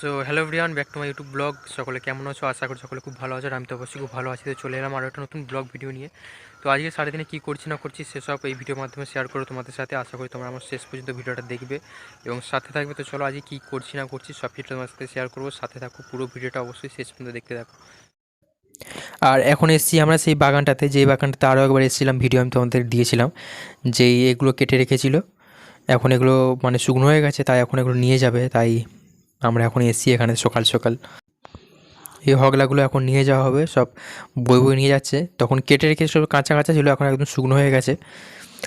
So hello Brian back to my YouTube vlog সকলে কেমন আছো? আশা করি সকলে খুব ভালো আছো আমি তো অবশ্যই খুব ভালো আছি। তো চলে এলাম আরও একটা নতুন ব্লগ ভিডিও নিয়ে। তো আজকে সারাদিনে কী করছি, না করছি, সেসব এই ভিডিওর মাধ্যমে শেয়ার করো তোমাদের সাথে। আশা করি তোমরা আমার শেষ পর্যন্ত ভিডিওটা দেখবে এবং সাথে থাকবে। তো চলো আজকে কী করছি, না করছি, সব কিছু তোমার সাথে শেয়ার করব। সাথে থাকো, পুরো ভিডিওটা অবশ্যই শেষ পর্যন্ত দেখতে থাকো। আর এখন এসেছি আমরা সেই বাগানটাতে। যেই বাগানটাতে আরও একবার এসেছিলাম ভিডিও আমি তোমাদের দিয়েছিলাম, যেই এগুলো কেটে রেখেছিল। এখন এগুলো মানে শুকনো হয়ে গেছে, তাই এখন এগুলো নিয়ে যাবে। তাই আমরা এখন এসছি এখানে সকাল সকাল। এই হগলাগুলো এখন নিয়ে যাওয়া হবে, সব বই বই নিয়ে যাচ্ছে। তখন কেটে রেখে সব কাঁচা কাঁচা ছিল, এখন একদম শুকনো হয়ে গেছে।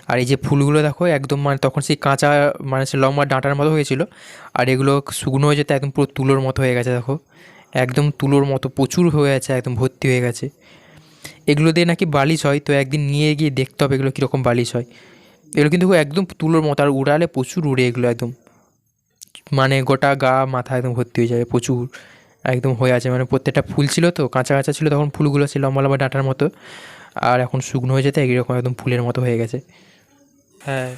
আর এই যে ফুলগুলো দেখো, একদম মানে তখন সেই কাঁচা মানে সে লম্বা ডাঁটার মতো হয়েছিল। আর এগুলো শুকনো হয়ে যেতে একদম পুরো তুলোর মতো হয়ে গেছে, দেখো। একদম তুলোর মতো, প্রচুর হয়ে গেছে একদম ভর্তি হয়ে গেছে। এগুলো দিয়ে নাকি বালিশ হয়, তো একদিন নিয়ে গিয়ে দেখতে হবে এগুলো কীরকম বালিশ হয়। এগুলো কিন্তু একদম তুলোর মতো, আর উড়ালে প্রচুর উড়ে এগুলো একদম। মানে গোটা গা মাথা একদম ভর্তি হয়ে যাবে প্রচুর একদম হয়ে আছে। মানে প্রত্যেকটা ফুল ছিল তো কাঁচা কাঁচা ছিল তখন ফুলগুলো ছিল লম্বা লম্বা ডাঁটার মতো। আর এখন শুকনো হয়ে যেতে এরকম একদম ফুলের মতো হয়ে গেছে। হ্যাঁ।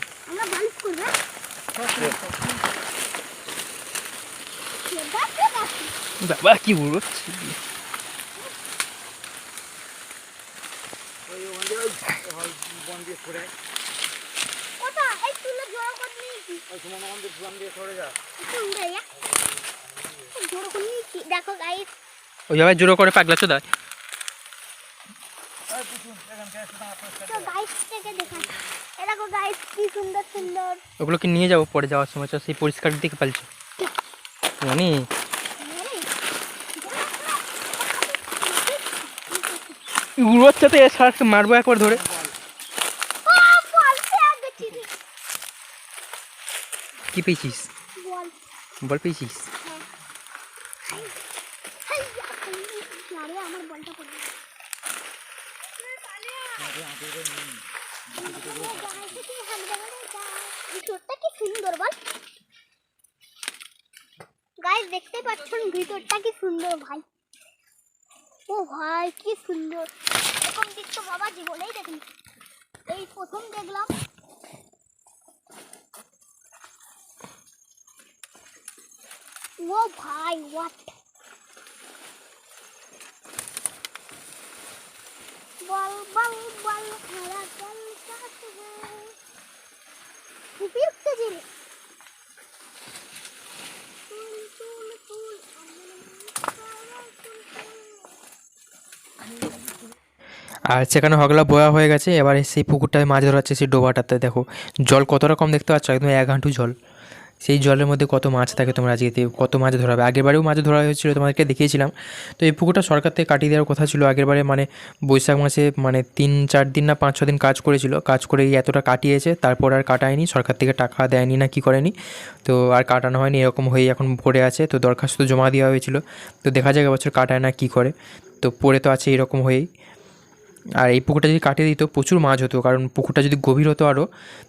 বাবা কি বলব গাইস কি সুন্দর সুন্দর। ওগুলো কি নিয়ে যাব পরে যাওয়ার সময়। চল সেই পরিষ্কার দিকে পালছে। জানি। উড়োর সাথে সারকে মারবো একবার ধরে ও, বল পেয়ে গেছি রে। কি পেয়েছিস? বল। পেয়েছিস হাই, আরে আমার বলটা পড়ে গেছে। ভিতরটা কি সুন্দর বল গাইস দেখতে পাচ্ছেন ভিতরটা কি সুন্দর ভাই ও ভাই কি সুন্দর এরকম দিক তো বাবা জীবনেই দেখিনি এই প্রথম দেখলাম ও ভাই হোয়াট আর সেখানে হগলা বয়া হয়ে গেছে, এবার সেই পুকুরটায় মাছ ধরাচ্ছে সেই ডোবাটাতে, দেখো। জল কত রকম দেখতে পাচ্ছ? একদম এক হাঁটু জল। সেই জলের মধ্যে কত মাছ থাকে তোমরা আজকে কত মাছ ধরা হবে। আগের বারেও মাছ ধরা হয়েছিল তোমাদেরকে দেখিয়েছিলাম। তো এই পুকুরটা সরকার থেকে কাটিয়ে দেওয়ার কথা ছিল। আগের বারে মানে বৈশাখ মাসে মানে তিন, চার দিন না পাঁচ, ছ দিন কাজ করেছিল। কাজ করে এতটা কাটিয়েছে, তারপর আর কাটায়নি। সরকার থেকে টাকা দেয়নি না কি করেনি। তো আর কাটানো হয়নি, এরকম হয়ে এখন পড়ে আছে। তো দরখাস্ত জমা দেওয়া হয়েছিল। তো দেখা যাক এবছর কাটায় না কি করে। তো পড়ে তো আছে এরকম হয়েই। আর এই পুকুরটা যদি কাটিয়ে দিত, প্রচুর মাছ হতো, কারণ পুকুরটা যদি গভীর হতো আরও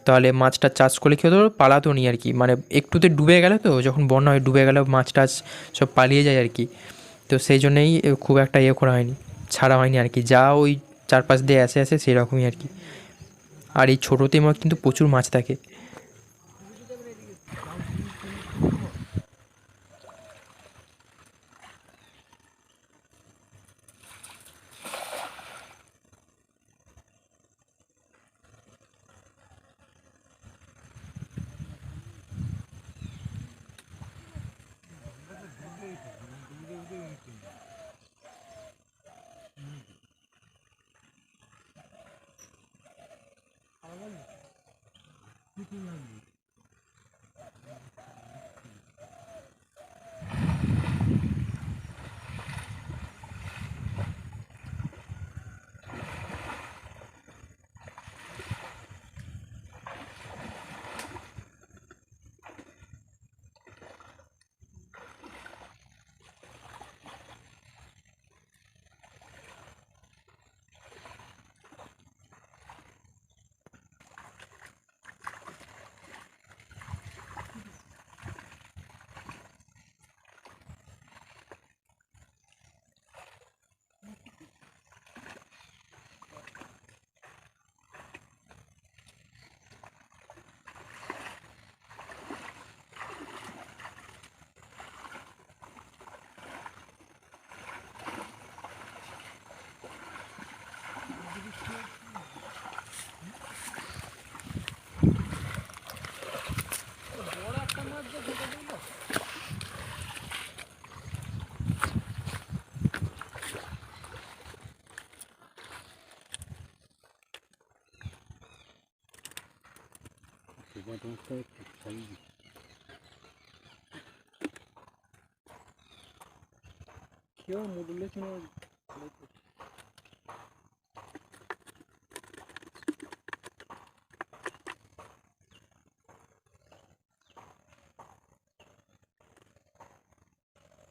তাহলে মাছটা চাষ করলে কী হতো? পালাতো নি আর কি। মানে একটুতে ডুবে গেলে তো, যখন বন্যা হয়, ডুবে গেলে মাছ টাছ সব পালিয়ে যায় আর কি। তো সেই জন্যেই খুব একটা ইয়ে করা হয়নি, ছাড়া হয়নি আর কি। যা ওই চারপাশ দিয়ে আসে আসে সেরকমই আর কি। আর এই ছোটোতে আমার কিন্তু প্রচুর মাছ থাকে।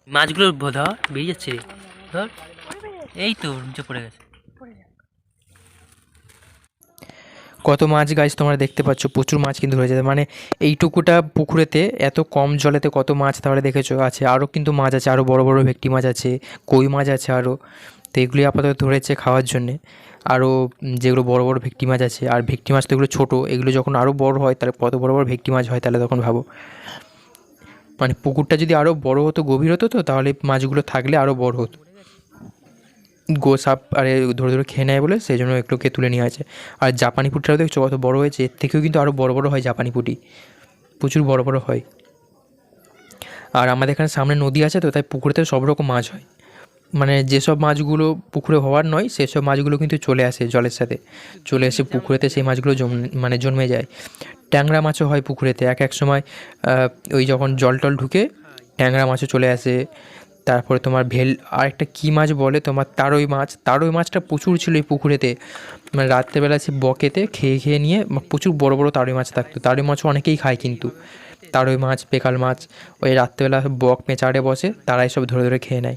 মাছগুলো ধর বেরিয়ে যাচ্ছে রে। ধর। এই তো নিচে পড়ে গেছে। কত মাছ গাছ তোমরা দেখতে পাচ্ছ? প্রচুর মাছ কিন্তু ধরে যেতে মানে এইটুকুটা পুকুরেতে এত কম জলেতে কত মাছ তাহলে দেখেছ? আছে আরও কিন্তু মাছ আছে আরও বড় বড় ভেটকি মাছ আছে, কই মাছ আছে আরও তো এগুলি আপাতত ধরেছে খাওয়ার জন্যে। আরও যেগুলো বড় বড় ভেটকি মাছ আছে, আর ভেটকি মাছ তো এগুলো ছোটো, এগুলো যখন আরও বড় হয় তাহলে কত বড় বড় ভেটকি মাছ হয় তাহলে তখন ভাবো। মানে পুকুরটা যদি আরও বড় হতো, গভীর হতো তো, তাহলে মাছগুলো থাকলে আরও বড় হতো। গো সাপ আরে ধরে ধরে খেয়ে নেয় বলে, সেই জন্য একটুকে তুলে নিয়ে আছে আর জাপানি পুটিটাও দেখছ কত বড় হয়েছে? এর থেকেও কিন্তু আরও বড় বড় হয় জাপানি পুটি। প্রচুর বড় বড় হয়। আর আমাদের এখানে সামনে নদী আছে তো, তাই পুকুরেতে সব রকম মাছ হয়। মানে যেসব মাছগুলো পুকুরে হওয়ার নয়, সেসব মাছগুলো কিন্তু চলে আসে জলের সাথে। চলে এসে পুকুরেতে সেই মাছগুলো জম মানে জন্মে যায়। ট্যাংরা মাছও হয় পুকুরেতে। এক এক সময় ওই যখন জল টল ঢুকে, ট্যাংরা মাছও চলে আসে। তারপরে তোমার ভেল আর একটা কী মাছ বলে? তোমার তারই মাছ। তারই মাছটা প্রচুর ছিল এই পুকুরেতে। মানে রাত্রেবেলা সে বকেতে খেয়ে খেয়ে নিয়ে প্রচুর বড় বড় তারই মাছ থাকতো। তারই মাছও অনেকেই খায় কিন্তু। তারই মাছ পেকাল মাছ, ওই রাত্রেবেলা বক পেঁচাড়ে বসে, তারাই সব ধরে ধরে খেয়ে নেয়।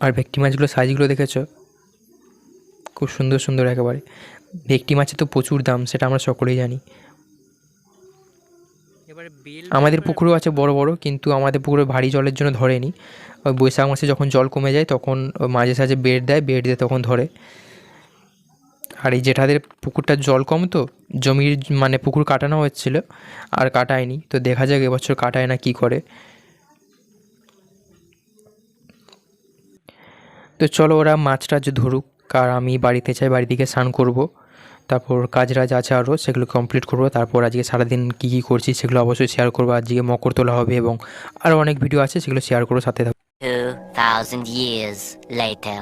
আর ভেটকি মাছগুলো, সাইজগুলো দেখেছ? খুব সুন্দর সুন্দর একেবারে। ভেটকি মাছের তো প্রচুর দাম, সেটা আমরা সকলেই জানি। আমাদের পুকুরও আছে বড় বড় কিন্তু আমাদের পুকুরে ভারী জলের জন্য ধরেনি। ওই বৈশাখ মাসে যখন জল কমে যায় তখন মাঝে সাঝে বেড দেয় বেড দিয়ে তখন ধরে। আর এই জেঠাদের পুকুরটার জল কম তো জমির মানে পুকুর কাটানো হচ্ছিল আর কাটায়নি। তো দেখা যাক এবছর কাটায় না কী করে। তো চলো ওরা মাছ টাছ ধরুক আর আমি বাড়িতে চাই বাড়ি থেকে স্নান করব। তারপর কাজ রাজ আছে আরও সেগুলো কমপ্লিট করব। তারপর আজকে সারাদিন কী কী করছি সেগুলো অবশ্যই শেয়ার করব। আজকে মকর তোলা হবে এবং আরও অনেক ভিডিও আছে সেগুলো শেয়ার করব সাথে থাকব 2,000 years later.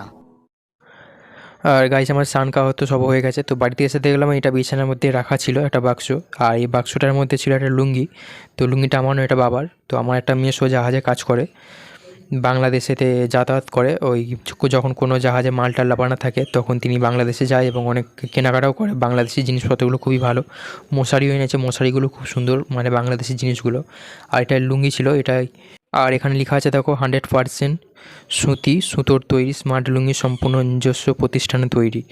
আর গাইস আমার স্নান খাওয়া তো সব হয়ে গেছে তো বাড়িতে এসে দেখলাম এটা বিছানার মধ্যে রাখা ছিল একটা বাক্স। আর এই বাক্সটার মধ্যে ছিল একটা লুঙ্গি তো লুঙ্গিটা আমার এটা বাবার। তো আমার একটা মেয়ে সো জাহাজে কাজ করে। বাংলাদেশেতে যাতায়াত করে, ওই যখন কোনো জাহাজে মাল টাল লাপানো থাকে, তখন তিনি বাংলাদেশে যায় এবং অনেক কেনাকাটাও করে। বাংলাদেশি জিনিসপত্রগুলো খুবই ভালো। মশারিও এনেছে, মশারিগুলো খুব সুন্দর মানে বাংলাদেশি জিনিসগুলো। আর এটা লুঙ্গি ছিল এটাই আর এখানে লেখা আছে, দেখো, হান্ড্রেড পারসেন্ট সুতি, সুতোর তৈরি, স্মার্ট লুঙ্গি সম্পূর্ণ নিজস্ব প্রতিষ্ঠানে তৈরি।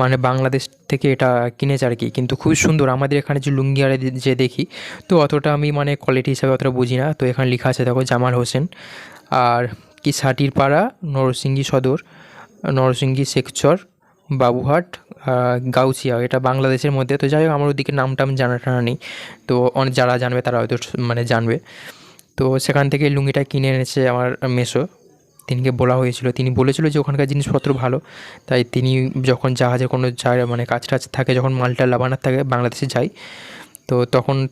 মানে বাংলাদেশ থেকে এটা কিনেছে আর কি, কিন্তু খুবই সুন্দর। আমাদের এখানে যে লুঙ্গি আর যে দেখি, তো অতটা আমি মানে কোয়ালিটি হিসাবে অতটা বুঝি না। তো এখানে লেখা আছে, দেখো, জামাল হোসেন। আর কি সাটির পাড়া নরসিংগী সদর নরসিংগী শেখচর বাবুহাট আহ, গাউছিয়া। এটা বাংলাদেশের মধ্যে। তো যাই হোক আমার ওদিকে নাম টাম জানা টানা নেই। তো অনেক যারা জানবে তারা হয়তো মানে জানবে। তো সেখান থেকে লুঙ্গিটা কিনে এনেছে আমার মেসো। তিনিকে বলা হয়েছিল। তিনি বলেছিল যে ওখানকার জিনিসপত্র ভালো। তাই তিনি যখন জাহাজে কোনো জায়গা মানে কাজ টাজ থাকে যখন মালটা লাবানার থাকে বাংলাদেশে যায় তো তখন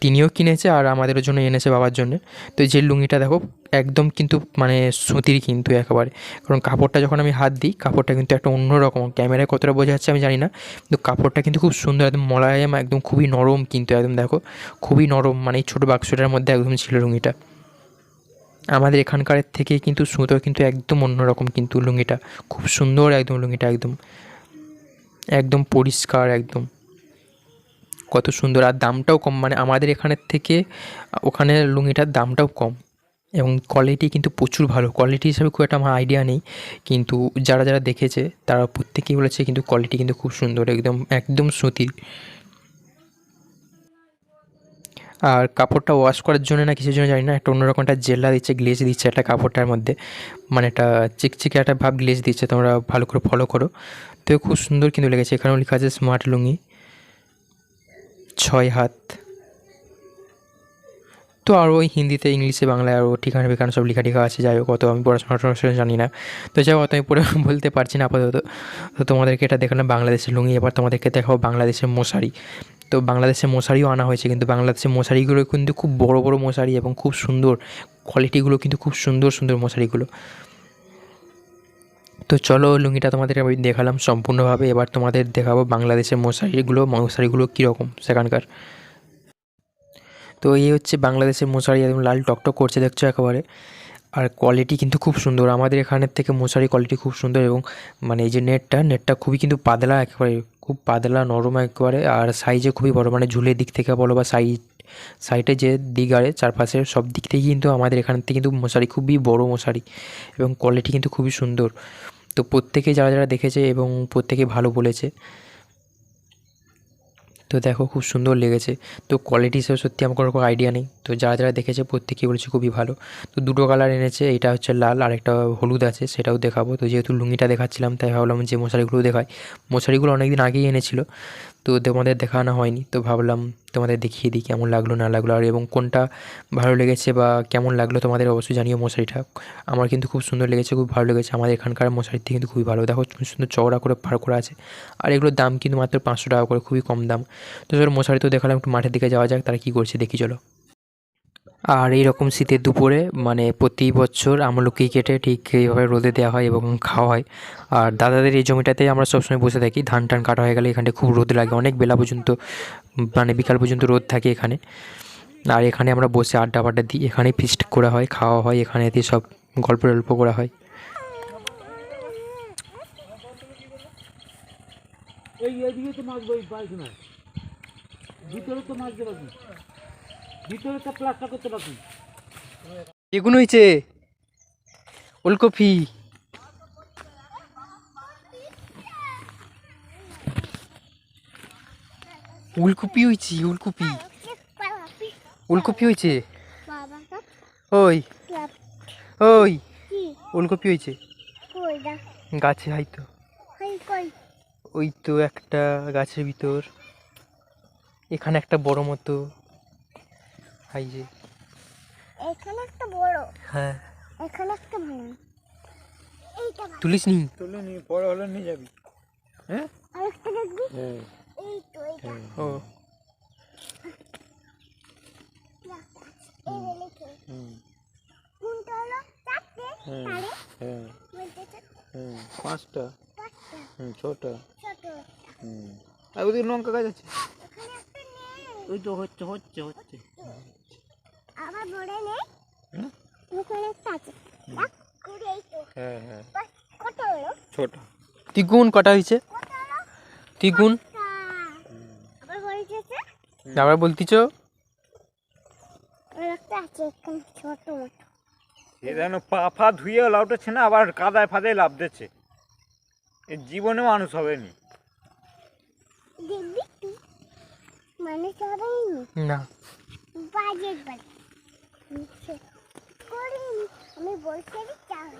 তিনিও কিনেছে আর আমাদের জন্য এনেছে বাবার জন্য। তো যে লুঙ্গিটা দেখো একদম কিন্তু মানে সুতির কিন্তু একেবারে। কারণ কাপড়টা যখন আমি হাত দিই, কাপড়টা কিন্তু একটা অন্যরকম। ক্যামেরায় কতটা বোঝা যাচ্ছে আমি জানি না, কিন্তু কাপড়টা কিন্তু খুব সুন্দর, একদম মলায়াম, একদম খুবই নরম কিন্তু, একদম দেখো, খুবই নরম মানে এই ছোটো বাক্সটার মধ্যে একদম ছিল লুঙ্গিটা। আমাদের এখানকার থেকে কিন্তু সুতো কিন্তু একদম অন্যরকম কিন্তু লুঙ্গিটা। খুব সুন্দর একদম লুঙ্গিটা, একদম। একদম পরিষ্কার, একদম। কত সুন্দর। আর দামটাও কম মানে আমাদের এখানের থেকে ওখানে লুঙ্গিটার দামটাও কম। এবং কোয়ালিটি কিন্তু প্রচুর ভালো। কোয়ালিটি হিসাবে খুব একটা আমার আইডিয়া নেই। কিন্তু যারা যারা দেখেছে, তারা প্রত্যেকেই বলেছে কিন্তু কোয়ালিটি কিন্তু খুব সুন্দর, একদম একদম সুতির আর কাপড়টা ওয়াশ করার জন্য না কিছুর জন্য জানি না, একটা অন্যরকম একটা জেলা দিচ্ছে গ্লেজ দিচ্ছে একটা কাপড়টার মধ্যে। মানে একটা চিকচিকে একটা ভাব গ্লেজ দিচ্ছে, তোমরা ভালো করে ফলো করো। তো খুব সুন্দর কিন্তু লেগেছে। এখানেও লেখা আছে স্মার্ট লুঙ্গি, ছয় হাত। তো আরও ওই হিন্দিতে, ইংলিশে, বাংলায় আরও ঠিকানা ফিকানা সব লেখা টেখা আছে। যাই হোক, অত আমি পড়াশোনা টড়াশোনা জানি না। তো যাই হোক আমি পড়ে বলতে পারছি না আপাতত। তো তোমাদেরকে এটা দেখালাম বাংলাদেশের লুঙ্গি। এবার তোমাদেরকে দেখাবো বাংলাদেশের মশারি। তো বাংলাদেশে মশারিও আনা হয়েছে, কিন্তু বাংলাদেশের মশারিগুলো কিন্তু খুব বড় বড় মশারি এবং খুব সুন্দর। কোয়ালিটিগুলো কিন্তু খুব সুন্দর সুন্দর মশারিগুলো। তো চলো, লুঙ্গিটা তোমাদের আমি দেখালাম সম্পূর্ণভাবে। এবার তোমাদের দেখাবো বাংলাদেশের মশারিগুলো মশারিগুলো কীরকম সেখানকার। তো এই হচ্ছে বাংলাদেশের মশারি একদম লাল টকটক করছে, দেখছ একেবারে। আর কোয়ালিটি কিন্তু খুব সুন্দর। আমাদের এখানের থেকে মশারি কোয়ালিটি খুব সুন্দর এবং মানে এই যে নেটটা নেটটা খুবই কিন্তু পাতলা একেবারে, খুব পাতলা, নরম একেবারে। আর সাইজে খুবই বড় মানে ঝুলের দিক থেকে বলো বা সাইজ সাইডে যে দিক আরে চারপাশে সব দিক থেকে কিন্তু আমাদের এখান থেকে কিন্তু মশারি, খুবই বড় মশারি এবং কোয়ালিটি কিন্তু খুবই সুন্দর। তো প্রত্যেকে যারা যারা দেখেছে এবং প্রত্যেকে ভালো বলেছে তো দেখো খুব সুন্দর লেগেছে। তো কোয়ালিটি হিসেবে সত্যি আমার কোনো আইডিয়া নেই। তো যারা যারা দেখেছে প্রত্যেকেই বলেছে খুবই ভালো। তো দুটো কালার এনেছে, এটা হচ্ছে লাল আর একটা হলুদ আছে, সেটাও দেখাবো। তো যেহেতু লুঙ্গিটা দেখাচ্ছিলাম, তাই ভাবলাম যে মশারিগুলো দেখায় মশারিগুলো অনেক দিন আগেই এনেছিল। তো তোমাদের দেখানো হয়নি, তো ভাবলাম তোমাদের দেখিয়ে দিই কেমন লাগল, না লাগল, আর এবং কোনটা ভালো লেগেছে বা কেমন লাগল তোমাদের অবশ্যই জানিও মশারিটা। আমার কিন্তু খুব সুন্দর লেগেছে, খুব ভালো লেগেছে, আমাদের এখানকার মশারিতে কিন্তু খুবই ভালো। দেখো সুন্দর চওড়া করে পার করা আছে, আর এগুলোর দাম কিন্তু মাত্র পাঁচশো টাকা করে, খুবই কম দাম। তো ধরো মশারি তো দেখালাম, একটু মাঠের দিকে যাওয়া যাক, তারা কী করছে দেখি চলো। আর এই রকম শীতের দুপুরে মানে প্রতি বছর আমলকি কেটে ঠিক এইভাবে রোদে দেওয়া হয় এবং খাওয়া হয়। আর দাদাদের এই জমিটাতে আমরা সবসময় বসে থাকি। ধান টান কাটা হয়ে গেলে এখানে খুব রোদ লাগে। অনেক বেলা পর্যন্ত মানে বিকাল পর্যন্ত রোদ থাকে এখানে। আর এখানে আমরা বসে আড্ডা ফাড্ডা দিই। এখানে ফিস্ট করা হয়, খাওয়া হয়, এখানে দিয়ে সব গল্প টল্প করা হয়। এই এদিকে তো মাছ বই পাইছি না ভিতরে তো মাছ দেবে এগুলো হয়েছে ওলকপি। উলকপি হয়েছে উলকপি উলকপি হয়েছে ওই ওই উলকপি হয়েছে গাছে কই কই ওই তো একটা গাছের ভিতর। এখানে একটা বড় মতো। হাই যে। এখানে একটা বড়। হ্যাঁ। এখানে একটা ভালো এইটা তুলিস নি। তুলে নিয়ে বড় হলে নিয়ে যাবি। হ্যাঁ? আরেকটা দেখবি? হ্যাঁ এই তো এইটা। ও। এই হ্যাঁ। পাঁচটা? ছটা? হুম। আর ওদিকে লঙ্কা গাছ আছে? ওই তো হচ্ছে হচ্ছে হচ্ছে। আবার বড়? ওখানে আছে। হ্যাঁ হ্যাঁ। কত হলো। ছটা। তিগুন কটা হয়েছে? আবার বলতিছ? আছে ছোট মতো যেন পা ফা ধুয়ে লাউটেছে না আবার কাদায় ফাদায় লাভ দিচ্ছে। এ জীবনে মানুষ হবে নি। মানে না বাজে। আমি বলছি চাই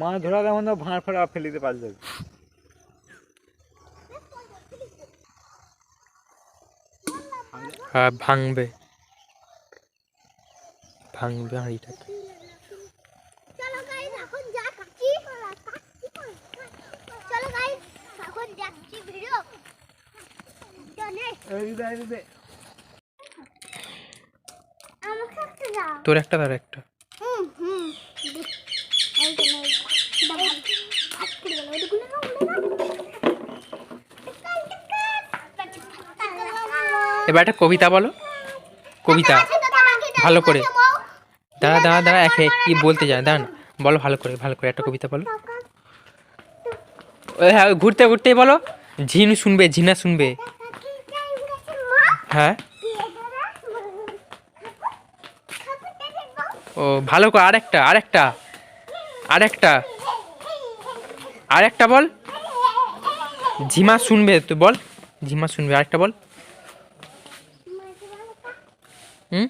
মাছ ধরা তেমন তো ভাঁড় ফাড়া ফেলে দিতে পারবে হ্যাঁ ভাঙবে। ভাঙবে হাঁড়িটা চলো গাইস এখন যা কাকি চলো গাইস এখন যাচ্ছি ভিডিও জানে আমাকে একটা দাও তোর একটা তার একটা। এবার একটা কবিতা বলো। কবিতা। ভালো করে। দাঁড়া দাঁড়া দাঁড়া একে কি বলতে যায়। দাঁড়ান বলো ভালো করে ভালো করে একটা কবিতা বলো। ওই হ্যাঁ ওই ঘুরতে ঘুরতেই বলো। ঝিন শুনবে ঝিনা শুনবে। হ্যাঁ। ও, ভালো করে আরেকটা আরেকটা আরেকটা আরেকটা বল। ঝিমা শুনবে তুই বল, ঝিমা শুনবে, আরেকটা বল। হুম?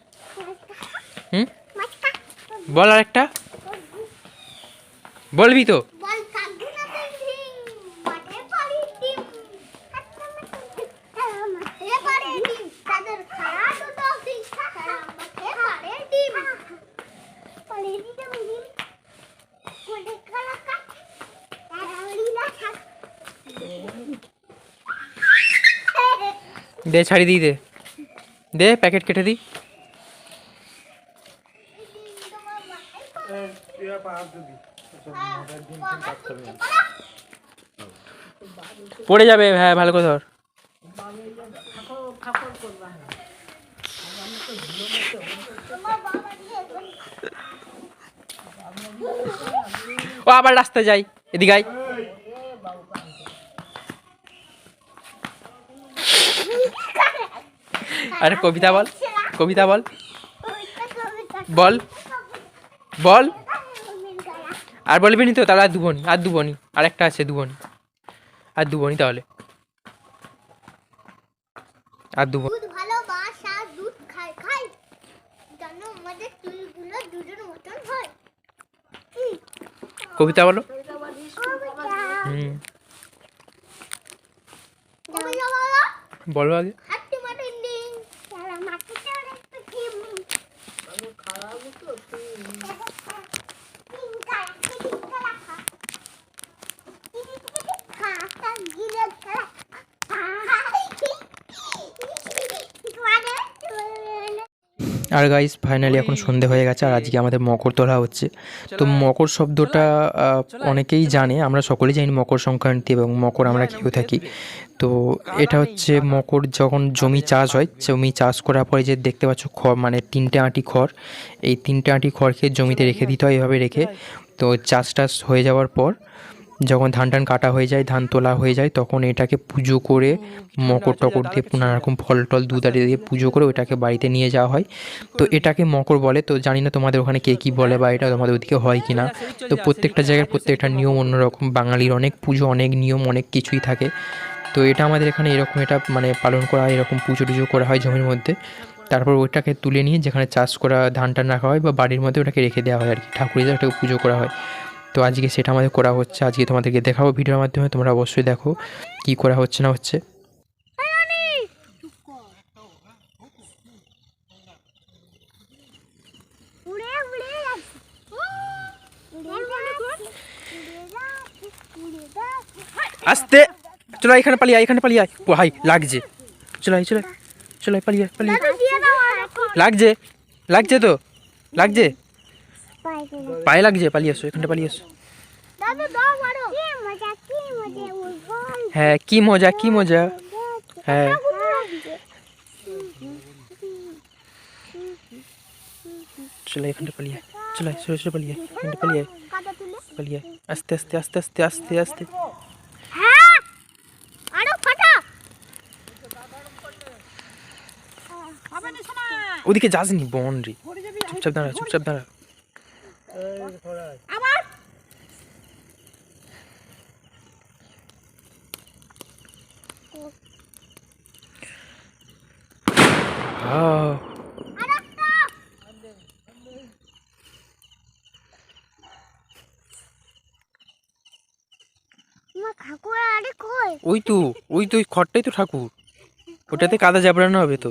হুম? বল আরেকটা। বলবি তো বল কাগু না পেন্টিং মাঠে পারি টিম মাঠে পারি টিম তাদের খাড়া দুটো দিন খাড়া মাঠে পারে টিম পারে দিতে মিলি কোটে কালা কা তারা উড়িলা থাক দে ছাড়ি দিই, দে। দে, প্যাকেট কেটে দিই। পড়ে যাবে হ্যাঁ ভালো করে ধর। ও, আবার রাস্তায় যাই। এদিকে আরে কবিতা বল কবিতা বল। বল। বল। আর বলবি নি তো? তাহলে আর দুবনি আর দুবনি। আর একটা আছে দুবনি। আর দুবনি তাহলে। আর দুবনি। কবিতা বলো। হুম। কবিতা বলো। বলো আগে হাট্টি মাটিন দিন তারা মাটিতে একটু কিম আর গাইস ফাইনালি এখন সন্ধে হয়ে গেছে আর আজকে আমাদের মকর তোলা হচ্ছে। তো মকর শব্দটা অনেকেই জানে আমরা সকলেই জানি মকর সংক্রান্তি এবং মকর আমরা কেউ থাকি। তো এটা হচ্ছে মকর যখন জমি চাষ হয় জমি চাষ করার পরে যে দেখতে পাচ্ছ খড় মানে তিনটে আঁটি খড় এই তিনটে আঁটি খড়কে জমিতে রেখে দিতে হয় এভাবে রেখে। তো চাষ টাস হয়ে যাওয়ার পর যখন ধান টান কাটা হয়ে যায় ধান তোলা হয়ে যায় তখন এটাকে পুজো করে মকর টকর দিয়ে নানারকম ফল টল দুধ আদি দিয়ে পুজো করে ওটাকে বাড়িতে নিয়ে যাওয়া হয়। তো এটাকে মকর বলে। তো জানি না তোমাদের ওখানে কে কী বলে বা এটা তোমাদের ওদিকে হয় কি না তো প্রত্যেকটা জায়গায় প্রত্যেকটা নিয়ম অন্যরকম। বাঙালির অনেক পুজো অনেক নিয়ম অনেক কিছুই থাকে। তো এটা আমাদের এখানে এরকম এটা মানে পালন করা হয় এরকম পুজো টুজো করা হয় জমির মধ্যে। তারপর ওইটাকে তুলে নিয়ে যেখানে চাষ করা ধান টান রাখা হয় বা বাড়ির মধ্যে ওটাকে রেখে দেওয়া হয় আর কি। ঠাকুরের ওটাকে পুজো করা হয়। তো আজকে সেটা আমাদের করা হচ্ছে। আজকে তোমাদেরকে দেখাবো ভিডিওর মাধ্যমে। তোমরা অবশ্যই দেখো কি করা হচ্ছে না হচ্ছে। আস্তে! চলো এখানে পালিয়ে এখানে পালিয়ে আয়। হাই লাগছে। চলো চলো চলো পালিয়ে পালিয়ে লাগছে লাগছে তো? লাগছে? পায়ে লাগছে পালিয়ে আসো এখানটা পালিয়ে আসো। হ্যাঁ কি মজা কি মজা। হ্যাঁ। চলো এখানটা পালিয়ে। চলো চলো চলো পালিয়ে এখানটা পালিয়ে পালিয়ে আস্তে আস্তে আস্তে আস্তে আস্তে আস্তে। হ্যাঁ ওদিকে যাসনি বন রে চুপচাপ দাঁড়া চুপচাপ দাঁড়া আবার আহ, মা ঠাকুর আরে কই ওই তো ওই তো ওই খড়টাই তো ঠাকুর। ওটাতে কাদা জাবড়ানো হবে তো।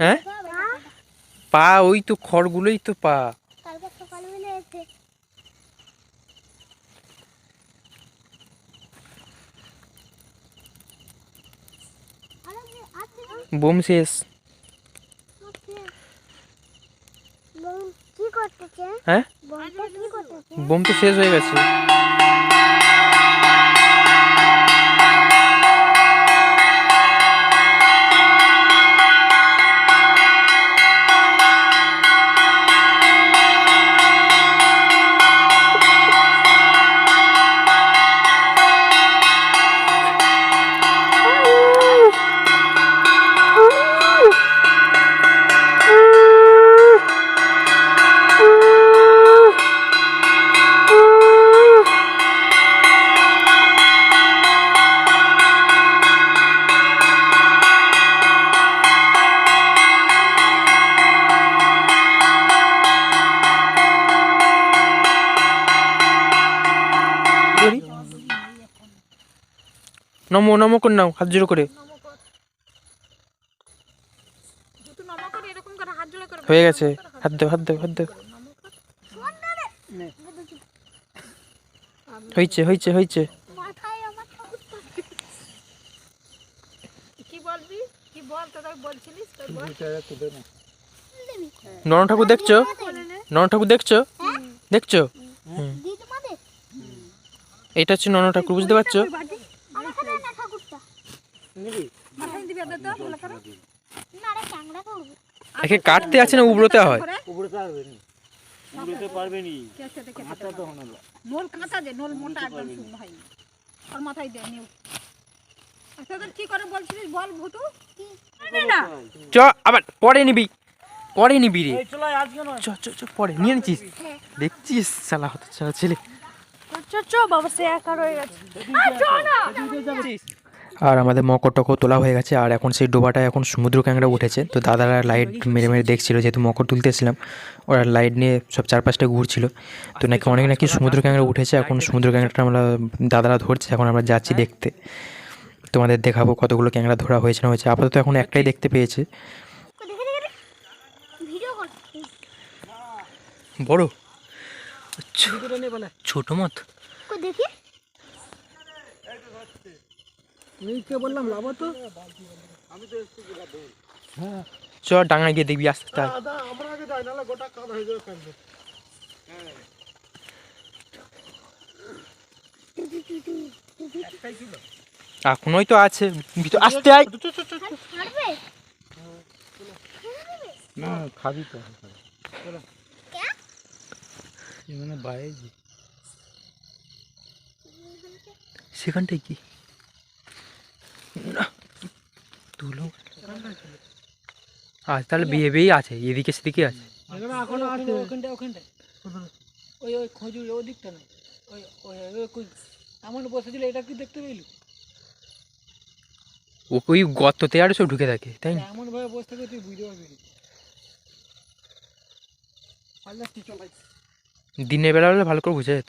হ্যাঁ? পা ওই তো খড়গুলোই তো পা কালকে সকালবেলা এসে আরে যে আছে বোম শেষ। হ্যাঁ? বোম তো শেষ হয়ে গেছে। নমো নমো কর নাও হাত জোড়ো করে। হয়ে গেছে। হাত দেও হাত দেও হাত দেও। হয়েছে হয়েছে হয়েছে নরম ঠাকুর দেখছ? নরম ঠাকুর দেখছ? দেখছ? এটা হচ্ছে নরম ঠাকুর বুঝতে পারছ আমার এখানে না ঠাকুরটা মাথায় দিবি ওদের তো বলে করে না রে ক্যাংড়া করব একে কাটতে আছে না উবড়োতে হয়? পারবে নি। পারবে নি। তো হলো। নোল কাঁচা দে নোল মোটা একদম শুকনো হয়নি আর মাথায় দে নিউ। আচ্ছা কি করে বলছিলিস বল ভুতু? কি না। চ আবার পরে নিবি। পরে নিবি রে। এই চলো আজকে নয়। চ চ চ পরে নিয়ে নিচ্ছিস দেখছিস সালা হতে চালা ছেলে। চ চ বাবা সে একা রয়ে গেছে। আর আমাদের মকর টকর তোলা হয়ে গেছে আর এখন সেই ডোবাটায় এখন সমুদ্র ক্যাংরা উঠেছে। তো দাদারা লাইট মেরে মেরে দেখছিল যেহেতু মকর তুলতে এসেছিলাম ওরা লাইট নিয়ে সব চারপাশটা ঘুরছিল। তো নাকি অনেক নাকি সমুদ্র ক্যাংরা উঠেছে এখন সমুদ্র ক্যাংরাটা আমরা দাদারা ধরছে এখন আমরা যাচ্ছি দেখতে। তোমাদের দেখাবো কতগুলো ক্যাংরা ধরা হয়েছে না হয়েছে। আপাতত এখন একটাই দেখতে পেয়েছে। বড়? ছোট মত? দেখি এই কে বললাম লাভ তো? হ্যাঁ চ ডাঙায় গিয়ে দেখবি আস্তে আস্তে। দাদা আমরা আগে যাই নাহলে গোটা কাদ হয়ে যাবে ফেলবে এখনোই তো আছে ভিতর আস্তে আয়। ছাড়বে না খাবি তো। মানে বাইরে। সেখানটায় কি? তুলো আচ্ছা তাহলে বিয়ে বিয়ে আছে এদিকে সেদিকে আছে। এখানে ওখানটা ওখানটা ওই ওই খজুর ওই দিকটা না ওই ওই ওই এমন বসেছিল এটা কি দেখতে পেলি? ও ওই গর্ততে আরও সব ঢুকে থাকে তাই না? এমন ভাবে বসে থাকে তুই বুঝতে পারবি দিনের বেলা হলে ভালো করে বুঝে যেত।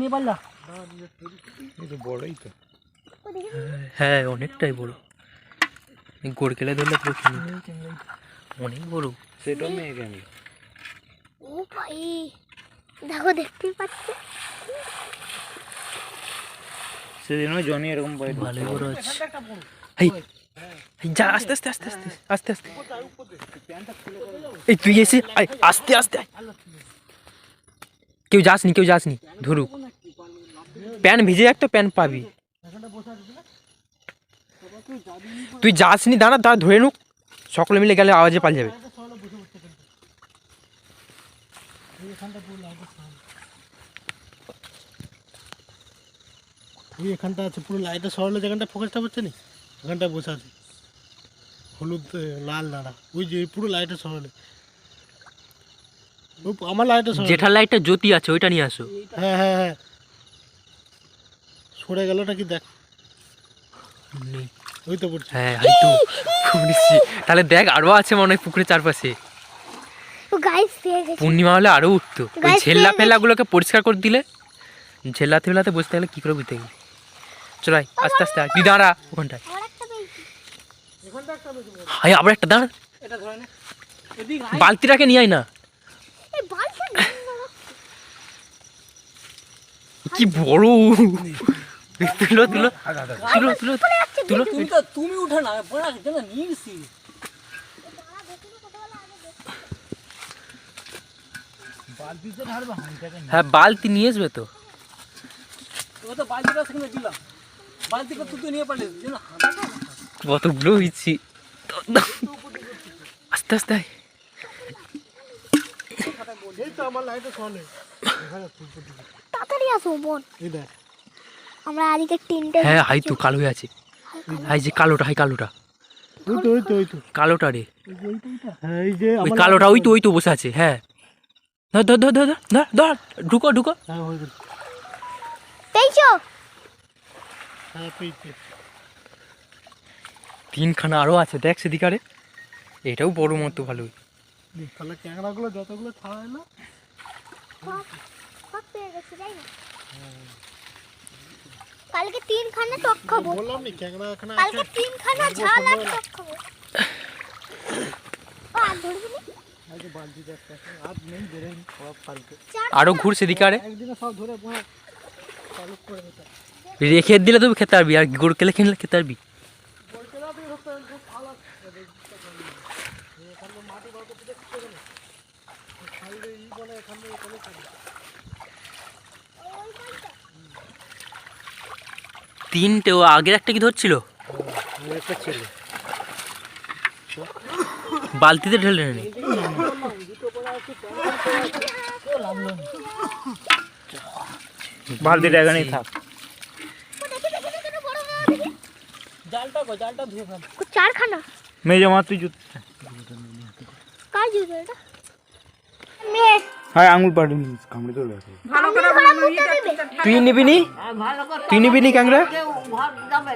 নিয়ে পারলা হ্যাঁ অনেকটাই বড়। গোড় কেলে ধরলে পুরো অনেক বড়। সেটা মেয়ে কেন? ও ভাই দেখো দেখতেই পাচ্ছি? সেদিন জনি এরকম পাই ভালোই বড় আছে। যা আস্তে আস্তে আস্তে আস্তে আস্তে আস্তে। এই তুই এসে আয়, আস্তে আস্তে আয়। কেউ যাসনি কেউ যাসনি, ধরুক। প্যান ভিজে যাক তো, প্যান পাবি। তুই যাসনি, দাঁড়া দাঁড়া, ধরে নুক। সকলে মিলে গেলে আওয়াজে পাল যাবে। ওই এখানটা আছে, পুরো লাইটটা সরালে, যেখানটা ফোকাসটা পড়ছে নি ওখানটা বসে আছে হলুদ লাল, দাঁড়া। ওই যে পুরো লাইটটা সরালে। আমার লাইটটা যেটার লাইটটা জ্যোতি আছে ওইটা নিয়ে আসো। হ্যাঁ হ্যাঁ হ্যাঁ। সরে গেলটা কি দেখ। ওই তো পড়ছে। হ্যাঁ হয়তো নিশ্চি তাহলে দেখ আরও আছে মনে হয় পুকুরের চারপাশে। তো গাইস পেয়ে গেছি। পূর্ণিমা হলে আরও উঠতো। ওই ঝেল্লা পেয়ে ফেলাগুলোকে পরিষ্কার করে দিলে ঝেল্লা ফেলাতে বসতে গেলে কি করে বুঝতে গেলি চল আস্তে আস্তে আয়। তুই দাঁড়া ওখানটায়। আর হাই আবার একটা দাঁড়া। বালতিটাকে নিয়ে আয় না। কি বড় তুলো তুলো তুলো তুলো তুলো। তুমি তো তুমি উঠে না পড়া যেন নিয়েছি। হ্যাঁ বালতি নিয়ে আসবে তো। কতগুলো হয়েছি আস্তে আস্তে। এই তো আমার লাইটটা সরালে তাড়াতাড়ি আসো বোন। এই দেখ। আমরা আজকে তিনটে হ্যাঁ হাই তো কালো হয়ে আছে। হাই যে কালোটা হাই কালোটা। ওই তো ওই তো ওই তো। কালোটা রে। এই যে ওই কালোটা ওই তো ওই তো বসে আছে হ্যাঁ। ধর ধর ধর ধর ধর, ধর ধর ঢুকো ঢুকো। হ্যাঁ হয়ে পেয়েছ? হ্যাঁ পেয়েছি। তিনখানা আরও আছে দেখ সেদিকারে এটাও বড় মতো ভালোই তাহলে ক্যাংরাগুলো যতগুলো ছাড়া এলো কালকে তিনখানা টক খাব। বললাম নি ক্যাংরা এখানে কালকে তিনখানা ঝাল আর টক খাব। আর ধরবি না? ঘুর রেখে দিলে তুমি খেতে পারবি আর গুড় কেলে খেলে খেতে পারবি। তিনটে ও আগের একটা কি ধরছিল? বালতিতে ঢেলে নে বালতিটা এখানেই থাক। ও, চারখানা। মেজো মা তুই জুত হ্যাঁ আঙুল পাড়ি কামড়ে করে নুইটা তুই নিবি নি তুই নিবি নি ক্যাংরা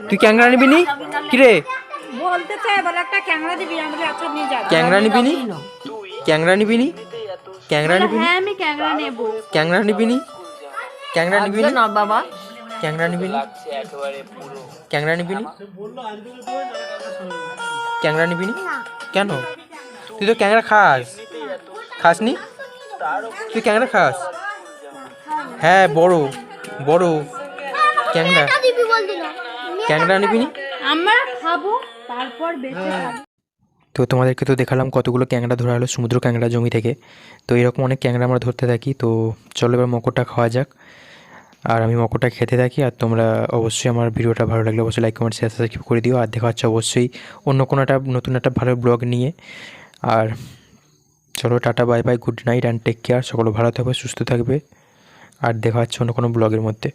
তুই ক্যাংরা নিবি নি কিরে বলতেছে বলে একটা ক্যামেরা দিবি আমি আচ্ছা নিয়ে যাব ক্যাংরা নিবি নি ক্যাংরা নিবি নি ক্যাংরা নিবি হ্যাঁ আমি ক্যামেরা নেব ক্যাংরা নিবি নি ক্যাংরা নিবি নি না বাবা ক্যাংরা নিবি নি ক্যাংরা নিবি নি ক্যাংরা নিবি নি কেন তুই তো ক্যাংরা খাস। খাস নি তুই ক্যাংরা খাস? হ্যাঁ বড়। বড়। ক্যাংরা। ক্যাংরা নিবি নি? আমরা খাব তারপর বেঁচে তো তোমাদেরকে তো দেখালাম কতগুলো ক্যাংড়া ধরা হলো সমুদ্র ক্যাংড়া জমি থেকে। তো এরকম অনেক ক্যাংরা আমরা ধরতে থাকি। তো চলো এবার মকরটা খাওয়া যাক। আর আমি মকরটা খেতে থাকি। আর তোমরা অবশ্যই আমার ভিডিওটা ভালো লাগলে অবশ্যই লাইক কমেন্ট শেয়ার সাবস্ক্রাইব করে দিও। আর দেখা হচ্ছে অবশ্যই অন্য কোনো একটা নতুন একটা ভালো ব্লগ নিয়ে। আর চলো tata bye bye good night and take care সকলে ভালো থাকবে, সুস্থ থাকবে, আর দেখা হচ্ছে অন্য কোনো ব্লগের মধ্যে।